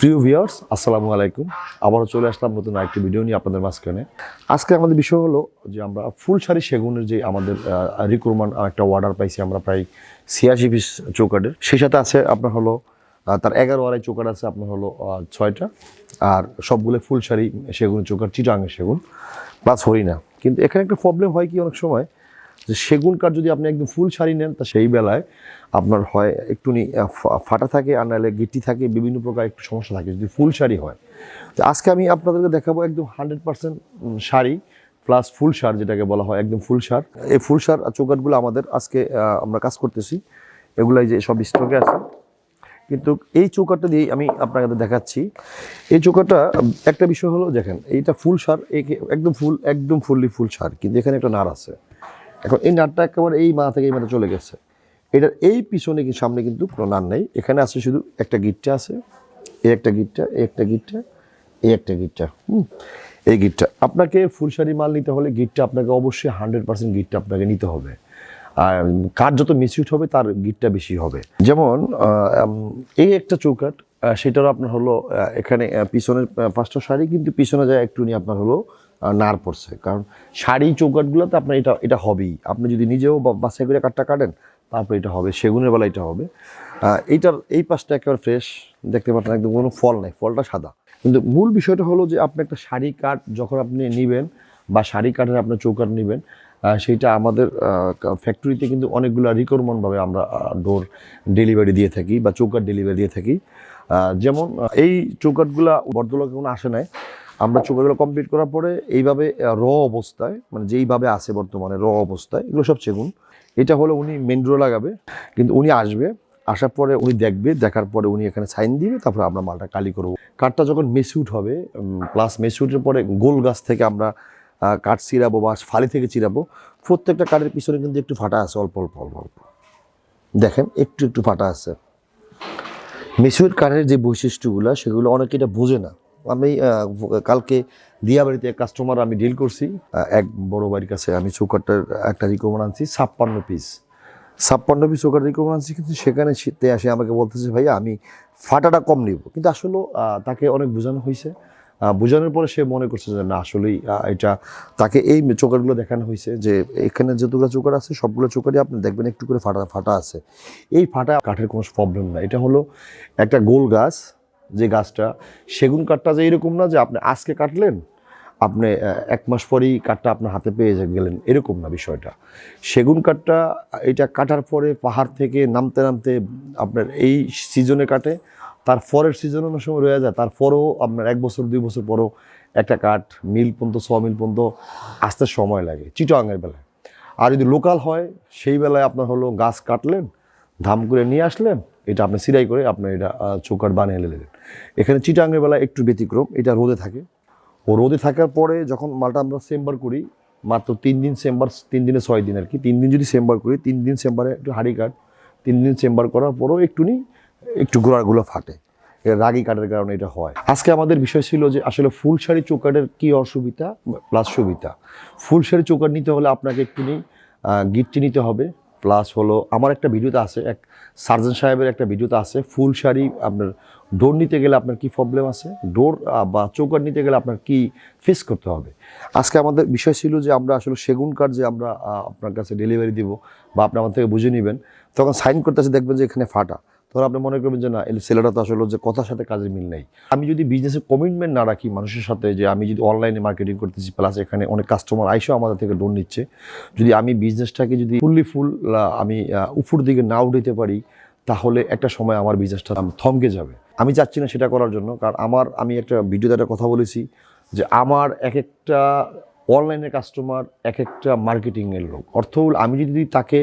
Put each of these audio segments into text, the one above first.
প্রিয় ভিউয়ার্স, আসসালামু আলাইকুম। আবারও চলে আসলাম নতুন আরেকটি ভিডিও নিয়ে আপনাদের মাঝখানে। আজকে আমাদের বিষয় হলো যে আমরা ফুলসারি সেগুনের যে আমাদের রিক্রুটমেন্ট একটা অর্ডার পাইছি আমরা প্রায় ছিয়াশি পিস চৌকাটের সেই সাথে আছে আপনার হলো তার এগারো আড়াই চৌকাট আছে, আপনার হলো ছয়টা। আর সবগুলো ফুলসারি সেগুন চৌকাট চিটাঙের সেগুন প্লাস হরিণা। কিন্তু এখানে একটা প্রবলেম হয় কি অনেক সময় যে সেগুন কাঠ যদি আপনি একদম ফুল শাড়ি নেন, তা সেই বেলায় আপনার হয় একটুনি ফাটা থাকে আর নাহলে গিটি থাকে, বিভিন্ন প্রকার একটু সমস্যা থাকে যদি ফুল শাড়ি হয়। তো আজকে আমি আপনাদেরকে দেখাবো একদম হান্ড্রেড পার্সেন্ট শাড়ি প্লাস ফুল সার যেটাকে বলা হয়, একদম ফুল সার এই ফুল সার চৌকাটগুলো আমাদের আজকে আমরা কাজ করতেছি। এগুলাই যে সব স্টকে আছে। কিন্তু এই চৌকাটা দিয়েই আমি আপনাকে দেখাচ্ছি। এই চৌকাটা একটা বিষয় হলো, দেখেন, এইটা ফুল সার একে- একদম ফুল, একদম ফুললি ফুল সার কিন্তু এখানে একটা নার আছে। এখন এই নাটটা একেবারে এই মাথা থেকে এই মাথা চলে গেছে। এটার এই পিছনে কি সামনে কিন্তু কোনো নার নেই। এখানে আছে শুধু একটা গিটটা আছে। এই একটা গিটটা, এই একটা গিটটা, এই একটা গিটটা, হুম, এই গিটটা। আপনাকে ফুলসারি মাল নিতে হলে গিটটা আপনাকে অবশ্যই হান্ড্রেড পার্সেন্ট গিটটা আপনাকে নিতে হবে। আর কাঠ যত মিসইউট হবে তার গিটটা বেশি হবে। যেমন এই একটা চৌকাট সেটারও আপনার হলো এখানে পিছনের পাঁচটা শাড়ি কিন্তু পিছনে যায়, একটু নিয়ে আপনার হলো নার পড়ছে। কারণ শাড়ি চৌকাটগুলোতে আপনার এটা এটা হবেই। আপনি যদি নিজেও বা- বাছাই করে কাঠটা কাটেন, তারপরে এটা হবে, সেগুনের বেলা এটা হবে। এইটার, এই পাশটা একেবারে ফ্রেশ দেখতে পাচ্ছেন একদম কোনো ফল নাই, ফলটা সাদা। কিন্তু মূল বিষয়টা হলো যে আপনি একটা শাড়ি কাঠ যখন আপনি নেবেন বা শাড়ি কাঠের আপনার চৌকাঠ নেবেন সেইটা আমাদের ফ্যাক্টরিতে কিন্তু অনেকগুলো রিকোয়ারমেন্টভাবে আমরা ডোর ডেলিভারি দিয়ে থাকি বা চৌকাঠ ডেলিভারি দিয়ে থাকি। যেমন এই চৌকাঠগুলো বর্ধলকে কোনো আসে নাই। আমরা চৌকাঠগুলো কমপ্লিট করার পরে এইভাবে র অবস্থায় মানে যেইভাবে আছে বর্তমানে র অবস্থায়, এগুলো সব চেগুন। এটা হলো উনি মেন ডোর লাগাবে, কিন্তু উনি আসবে, আসার পরে উনি দেখবে, দেখার পরে উনি এখানে সাইন দিবে, তারপরে আমরা মালটা কালি করব। কাঠটা যখন মেসিউট হবে প্লাস মেসিউটের পরে গোল গাছ থেকে আমরা কাঠ চিরাবো বা ফালি থেকে চিরাবো, প্রত্যেকটা কাঠের পিছনে কিন্তু একটু ফাটা আছে, অল্প অল্প অল্প অল্প। দেখেন, একটু একটু ফাটা আছে। মেসিউট কাঠের যে বৈশিষ্ট্যগুলো, সেগুলো অনেকে এটা বোঝে না। আমি কালকে দিয়াবাড়িতে এক কাস্টমার আমি ডিল করছি। এক বড় বাড়ির কাছে আমি চৌকাটটার একটা রিকমেন্ড আনছি, ছাপ্পান্ন পিস ছাপ্পান্ন পিস চৌকাট রিকমেন্ড আনছি, কিন্তু সেখানে শীতে আসে আমাকে বলতেছে, ভাইয়া, আমি ফাটাটা কম নিব। কিন্তু আসলে তাকে অনেক বোঝানো হয়েছে। বোঝানোর পরে সে মনে করছে যে, না, আসলেই এটা তাকে এই চোকারগুলো দেখানো হয়েছে যে, এখানে যতগুলো চোকার আছে, সবগুলো চোকারই আপনি দেখবেন একটু করে ফাটা ফাটা আছে। এই ফাটা কাঠের কোনো প্রবলেম না এটা হলো একটা গোল গাছ যে গাছটা, সেগুন কাঠটা যে এরকম না যে আপনি আজকে কাটলেন, আপনি এক মাস পরেই কাঠটা আপনার হাতে পেয়ে গেলেন, এরকম না বিষয়টা। সেগুন কাঠটা, এটা কাটার পরে পাহাড় থেকে নামতে নামতে আপনার এই সিজনে কাটে, তার পরের সিজন অনেক সময় রয়ে যায় তারপরেও আপনার এক বছর, দুই বছর পরেও একটা কাঠ, মিল পর্যন্ত ছ মিল পর্যন্ত আসতে সময় লাগে চিটোয়াঙ্গের বেলায়। আর যদি লোকাল হয়, সেই বেলায় আপনার হলো গাছ কাটলেন, ধাম করে নিয়ে আসলেন, এটা আপনি সিরাই করে আপনি এটা চৌকাঠ বানিয়ে নিলেন। এখানে চিটাঙ্গের বেলায় একটু ব্যতিক্রম, এটা রোদে থাকে। ও রোদে থাকার পরে যখন মালটা আমরা চেম্বার করি, মাত্র তিন দিন চেম্বার তিন দিনে ছয় দিন আর কি, তিন দিন যদি চেম্বার করি, তিন দিন চেম্বারে একটু হাড়ি কাঠ তিন দিন চেম্বার করার পরেও একটুনি, একটু গোড়াগুলো ফাটে। রাগি কাঠের কারণে এটা হয়। আজকে আমাদের বিষয় ছিল যে আসলে ফুল শাড়ি চৌকাটের কী অসুবিধা প্লাস সুবিধা। ফুল শাড়ি চৌকাট নিতে হলে আপনাকে একটুনি গিট্টি নিতে হবে। প্লাস হলো, আমার একটা ভিডিওতে আছে, এক সার্জন সাহেবের একটা ভিডিওতে আছে ফুল শাড়ি আপনার ডোর নিতে গেলে আপনার কি প্রবলেম আছে? ডোর বা চৌকাট নিতে গেলে আপনার কি ফেস করতে হবে? আজকে আমাদের বিষয় ছিল যে আমরা আসলে সেগুন কাঠ যে আমরা আপনার কাছে ডেলিভারি দিব বা আপনি আমার থেকে বুঝে নেবেন, তখন সাইন করতেছে দেখবেন যে এখানে ফাটা। তখন আপনি মনে করবেন যে না, এই তো আসলে যে কথার সাথে কাজের মিল নেই। আমি যদি বিজনেসে কমিটমেন্ট না রাখি মানুষের সাথে যে আমি যদি অনলাইনে মার্কেটিং করতেছি প্লাস এখানে অনেক কাস্টমার আইসেও আমাদের থেকে লোন নিচ্ছে, যদি আমি বিজনেসটাকে যদি ফুললি ফুল আমি উপর দিকে না উঠাইতে পারি তাহলে একটা সময় আমার বিজনেসটা থমকে যাবে। আমি চাচ্ছি না সেটা করার জন্য, কারণ আমার, আমি একটা ভিডিওতে একটা কথা বলেছি যে আমার এক একটা অনলাইনের কাস্টমার এক একটা মার্কেটিংয়ের লোক। অর্থ আমি যদি তাকে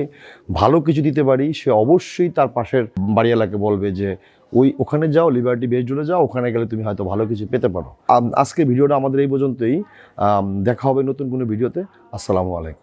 ভালো কিছু দিতে পারি, সে অবশ্যই তার পাশের বাড়িওয়ালাকে বলবে যে, ওই ওখানে যাও লিবার্টি বেস জুড়ে যাও, ওখানে গেলে তুমি হয়তো ভালো কিছু পেতে পারো। আজকে ভিডিওটা আমাদের এই পর্যন্তই। দেখা হবে নতুন কোনো ভিডিওতে আসসালামু আলাইকুম।